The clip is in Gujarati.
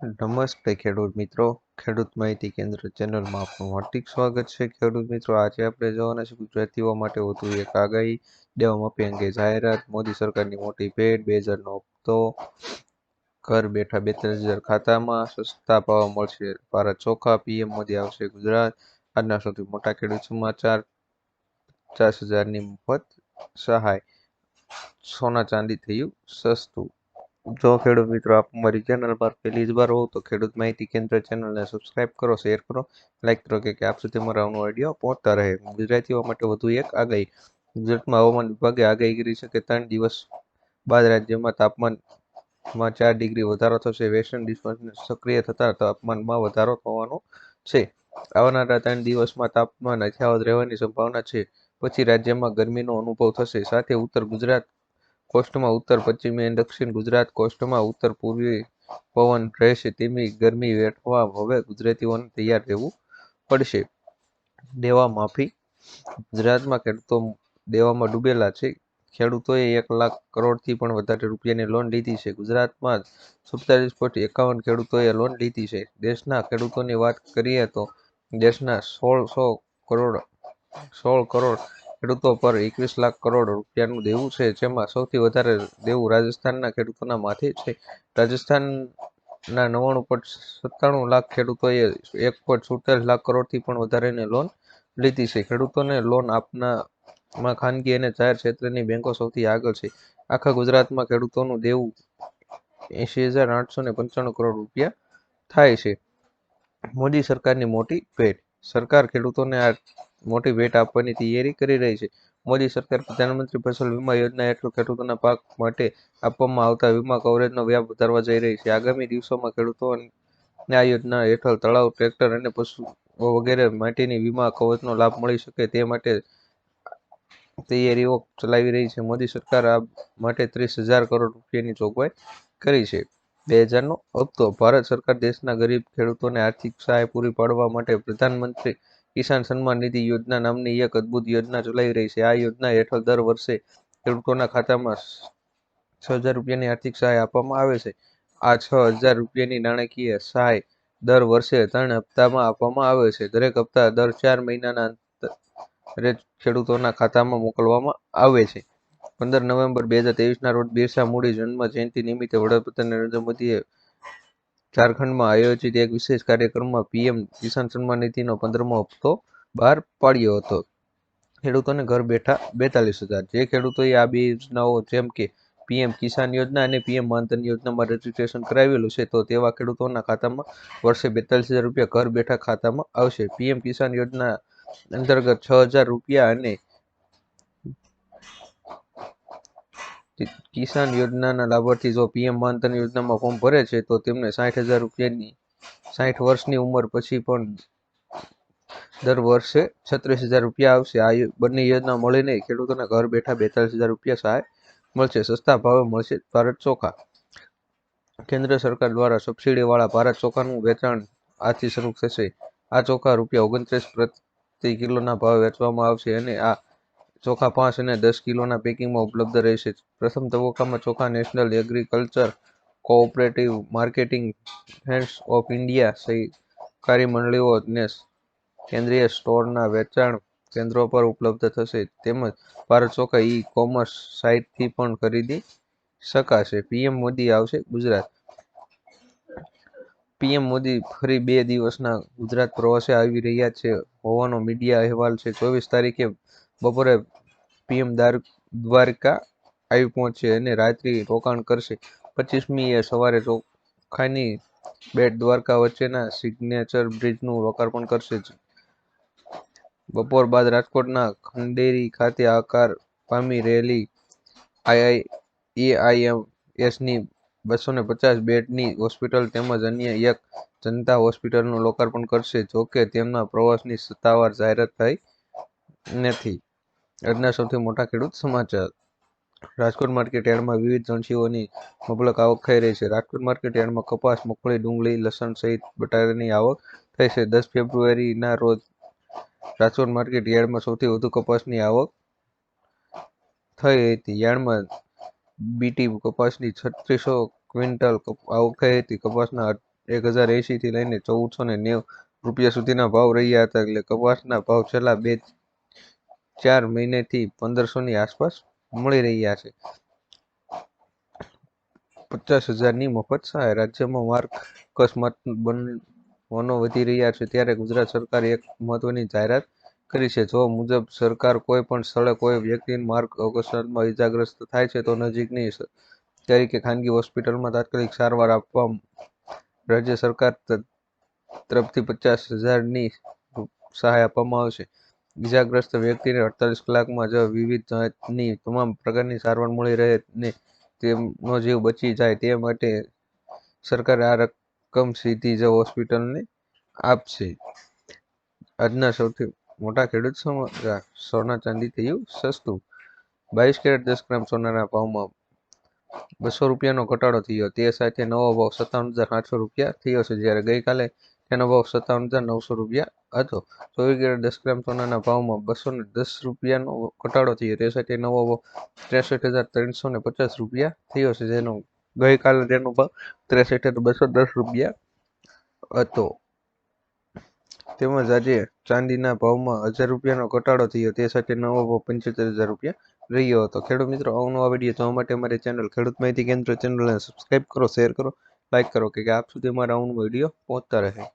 નમસ્તે ખેડૂત મિત્રો. ખેડૂત માહિતી કેન્દ્ર ચેનલમાં આપનું હાર્દિક સ્વાગત છે. ખેડૂત મિત્રો, આજે આપણે જોવાના છે ગુજરાતીઓ માટે વધુ એક આગાહી. દેવા માફી અંગે જાહેરાત. મોદી સરકારની મોટી ભેટ. બે હજારનો હપ્તો. ઘર બેઠા બેતાલીસ હજાર ખાતામાં સસ્તા ભાવ મળશે. ભારત ચોખા. પીએમ મોદી આવશે ગુજરાત. આજના સૌથી મોટા ખેડૂત સમાચાર. પચાસ હજારની મફત સહાય. સોના ચાંદી થયું સસ્તું. જો ખેડૂત મિત્રો આપ મારી ચેનલ પર પહેલી જ વાર હો તો ખેડૂત માહિતી કેન્દ્ર ચેનલને સબસ્ક્રાઇબ કરો શેર કરો લાઈક કરો કે આપ સુધી મારા આવનો વીડિયો પહોંચતા રહે. ગુજરાતીઓ માટે વધુ એક આગાહી. ગુજરાતમાં હવામાન વિભાગે આગાહી કરી છે કે ત્રણ દિવસ બાદ રાજ્યમાં તાપમાનમાં ચાર ડિગ્રી વધારો થશે. વેસ્ટર્ન ડિસ્ટન્સને સક્રિય થતાં તાપમાનમાં વધારો થવાનો છે. આવનારા ત્રણ દિવસમાં તાપમાન યથાવત રહેવાની સંભાવના છે. પછી રાજ્યમાં ગરમીનો અનુભવ થશે. સાથે ઉત્તર ગુજરાત કોસ્ટમાં ઉત્તર, પશ્ચિમી અને દક્ષિણ ગુજરાત કોસ્ટમાં ઉત્તર, પૂર્વી પવન રહેશે તેમની ગરમી વેઠવા હવે ગુજરાતીઓને તૈયાર રહેવું પડશે. દેવા માફી. ગુજરાતમાં ખેડૂતો દેવામાં ડૂબેલા છે. ખેડૂતોએ એક લાખ કરોડથી પણ વધારે રૂપિયાની લોન લીધી છે. ગુજરાતમાં સુડતાલીસ પોઈન્ટ એકાવન ખેડૂતોએ લોન લીધી છે. દેશના ખેડૂતોની વાત કરીએ તો દેશના સોળસો કરોડ, સોળ કરોડ ખેડૂતો પર એકવીસ લાખ કરોડ રૂપિયાનું દેવું છે, જેમાં સૌથી વધારે દેવું રાજસ્થાનના ખેડૂતોના માથે છે. રાજસ્થાનના નવ્વાણું પોઈન્ટ સત્તાણું લાખ ખેડૂતોએ એક પોઈન્ટ સુડતાલીસ લાખ કરોડથી પણ વધારેની લોન લીધી છે. ખેડૂતોને લોન આપનામાં ખાનગી અને જાહેર ક્ષેત્રની બેંકો સૌથી આગળ છે. આખા ગુજરાતમાં ખેડૂતોનું દેવું એંશી હજાર આઠસો ને પંચાણું કરોડ રૂપિયા થાય છે. મોદી સરકારની મોટી ભેટ સરકાર ખેડૂતોને આ મોટી ભેટ આપવાની તૈયારી કરી રહી છે. મોદી સરકાર પ્રધાનમંત્રી ફસલ વીમા યોજના હેઠળ ખેડૂતોના પાક માટે આપવામાં આવતા વીમા કવરેજનો વ્યાપ વધારવા જઈ રહી છે. આગામી દિવસોમાં ખેડૂતોને આ યોજના હેઠળ તળાવ, ટ્રેક્ટર અને પશુઓ વગેરે માટેની વીમા કવચનો લાભ મળી શકે તે માટે તૈયારીઓ ચલાવી રહી છે. મોદી સરકાર આ માટે ત્રીસ હજાર કરોડ રૂપિયાની જોગવાઈ કરી છે. બે હજારનો હપ્તો. ભારત સરકાર દેશના ગરીબ ખેડૂતોને આર્થિક સહાય પૂરી પાડવા માટે પ્રધાનમંત્રી કિસાન સન્માન નિધિ યોજના નામની એક અદ્ભુત યોજના ચલાવી રહી છે. આ યોજના હેઠળ દર વર્ષે ખેડૂતોના ખાતામાં છ હજાર રૂપિયાની આર્થિક સહાય આપવામાં આવે છે. આ છ હજાર રૂપિયાની નાણાકીય સહાય દર વર્ષે ત્રણ હપ્તામાં આપવામાં આવે છે. દરેક હપ્તા દર ચાર મહિનાના અંતરે ખેડૂતોના ખાતામાં મોકલવામાં આવે છે. પંદર નવેમ્બર બે હજાર ત્રેવીસના રોજ બિરસા મુંડી જન્મ જયંતિ નિમિત્તે વડાપ્રધાન નરેન્દ્ર મોદીએ ઝારખંડમાં આયોજિત એક વિશેષ કાર્યક્રમમાં પીએમ કિસાન સન્માન નિધિનો પંદરમો હપ્તો બહાર પાડ્યો હતો. ખેડૂતોને ઘર બેઠા બેતાલીસ હજાર. જે ખેડૂતોએ આ બે યોજનાઓ જેમ કે પીએમ કિસાન યોજના અને પીએમ માનધન યોજનામાં રજીસ્ટ્રેશન કરાવેલું છે, તો તેવા ખેડૂતોના ખાતામાં વર્ષે બેતાલીસ હજાર રૂપિયા ઘર બેઠા ખાતામાં આવશે. પીએમ કિસાન યોજના અંતર્ગત છ હજાર રૂપિયા અને કિસાન યોજનાના લાભાર્થી જો પીએમ માનધન યોજનામાં ફોર્મ ભરે છે, તો તેમને સાઠ હજાર રૂપિયાની, સાઠ વર્ષની ઉંમર પછી પણ દર વર્ષે છત્રીસ હજાર રૂપિયા આવશે. આ બંને યોજના મળીને ખેડૂતોને ઘર બેઠા બેતાલીસ હજાર રૂપિયા સહાય મળશે. સસ્તા ભાવે મળશે ભારત ચોખા. કેન્દ્ર સરકાર દ્વારા સબસિડીવાળા ભારત ચોખાનું વેચાણ આજથી શરૂ થશે. આ ચોખા રૂપિયા ઓગણત્રીસ પ્રતિ કિલોના ભાવે વેચવામાં આવશે અને આ ચોખા પાંચ અને દસ કિલોના પેકિંગમાં ઉપલબ્ધ રહેશે. પ્રથમ તબક્કામાં ચોખા national agriculture cooperative marketing feds of India સહકારી મંડળીઓને કેન્દ્રીય સ્ટોરના વેચાણ કેન્દ્રો પર ઉપલબ્ધ થશે. તેમજ ભારત ચોખા ઈ કોમર્સ સાઇટથી પણ ખરીદી શકાશે. પીએમ મોદી આવશે ગુજરાત. પીએમ મોદી ફરી બે દિવસના ગુજરાત પ્રવાસે આવી રહ્યા છે. હોવાનો મીડિયા અહેવાલ છે. ચોવીસ તારીખે બપોરે પીએમ દ્વારકા આવી પહોંચશે અને રાત્રિ રોકાણ કરશે. પચીસમીએ સવારે ચોખાની બેટ દ્વારકા વચ્ચેના સિગ્નેચર બ્રિજનું લોકાર્પણ કરશે બપોર બાદ રાજકોટના ખંડેરી ખાતે આકાર પામી રહેલી એઆઈએમએસની બસો ને પચાસ બેડની હોસ્પિટલ તેમજ અન્ય એક જનતા હોસ્પિટલનું લોકાર્પણ કરશે, જોકે તેમના પ્રવાસની સત્તાવાર જાહેરાત થઈ નથી. આજના સૌથી મોટા ખેડૂત સમાચાર. રાજકોટ માર્કેટ યાર્ડમાં વિવિધ જણસીઓની મબલક આવક થઈ રહી છે. રાજકોટ માર્કેટ યાર્ડમાં કપાસ, મગફળી, ડુંગળી, લસણ સહિત બટાટાની આવક થઈ છે. દસ ફેબ્રુઆરીના રોજ રાજકોટ માર્કેટ યાર્ડમાં સૌથી વધુ કપાસની આવક થઈ હતી. યાર્ડમાં બીટી કપાસની છત્રીસો ક્વિન્ટલ આવક થઈ હતી. કપાસના એક હજાર એંશીથી લઈને ચૌદસો ને નેવું રૂપિયા સુધીના ભાવ રહ્યા હતા. એટલે કપાસના ભાવ છેલ્લા બે ચાર મહિનેથી પંદરસોની આસપાસ મળી રહ્યા છે. પચાસ હજારની મફત સહાય. રાજ્યમાં માર્ગ અકસ્માત બનવાનો વધી રહ્યા છે ત્યારે ગુજરાત સરકારે એક મહત્વની જાહેરાત કરી છે. જો મુજબ સરકાર કોઈ પણ સ્થળે કોઈ વ્યક્તિ માર્ગ અકસ્માતમાં ઇજાગ્રસ્ત થાય છે તો નજીકની તરીકે ખાનગી હોસ્પિટલમાં તાત્કાલિક સારવાર આપવા રાજ્ય સરકાર તરફથી પચાસ હજારની સહાય આપવામાં આવશે. ઇજાગ્રસ્ત વ્યક્તિને અડતાલીસ કલાકમાં જ વિવિધ જાતની તમામ પ્રકારની સારવાર મળી રહે ને તેમનો જીવ બચી જાય તે માટે સરકાર આ રકમ સીધી જ હોસ્પિટલને આપશે. આજના સૌથી મોટા ખેડૂત સમાચાર, સોના ચાંદી થયું સસ્તું. બાવીસ કેરેટ દસ ગ્રામ સોનાના ભાવમાં બસો રૂપિયાનો ઘટાડો થયો. તે સાથે નવો ભાવ સત્તાવન હજાર સાતસો રૂપિયા થયો છે. જ્યારે ગઈકાલે તેનો ભાવ સત્તાવન હજાર નવસો રૂપિયા હતો. ચોવીસ કેરેટ દસ ગ્રામ સોનાના ભાવમાં બસો ને દસ રૂપિયાનો ઘટાડો થયો. તે સાથે નવો ભાવ ત્રેસઠ હજાર ત્રણસો ને પચાસ રૂપિયા થયો છે. જેનો ગઈકાલે તેનો ભાવ ત્રેસઠ હજાર બસો દસ રૂપિયા હતો. તેમજ આજે ચાંદીના ભાવમાં હજાર રૂપિયાનો ઘટાડો થયો. તે સાથે નવો ભાવ પંચોતેર હજાર રૂપિયા રહ્યો હતો. ખેડૂત મિત્રો અવનવા વીડિયો જોવા માટે અમારી ચેનલ ખેડૂત માહિતી કેન્દ્ર ચેનલને સબસ્ક્રાઈબ કરો શેર કરો લાઇક કરો કે આપ સુધી અમારા અવનવો વીડિયો પહોંચતા રહે.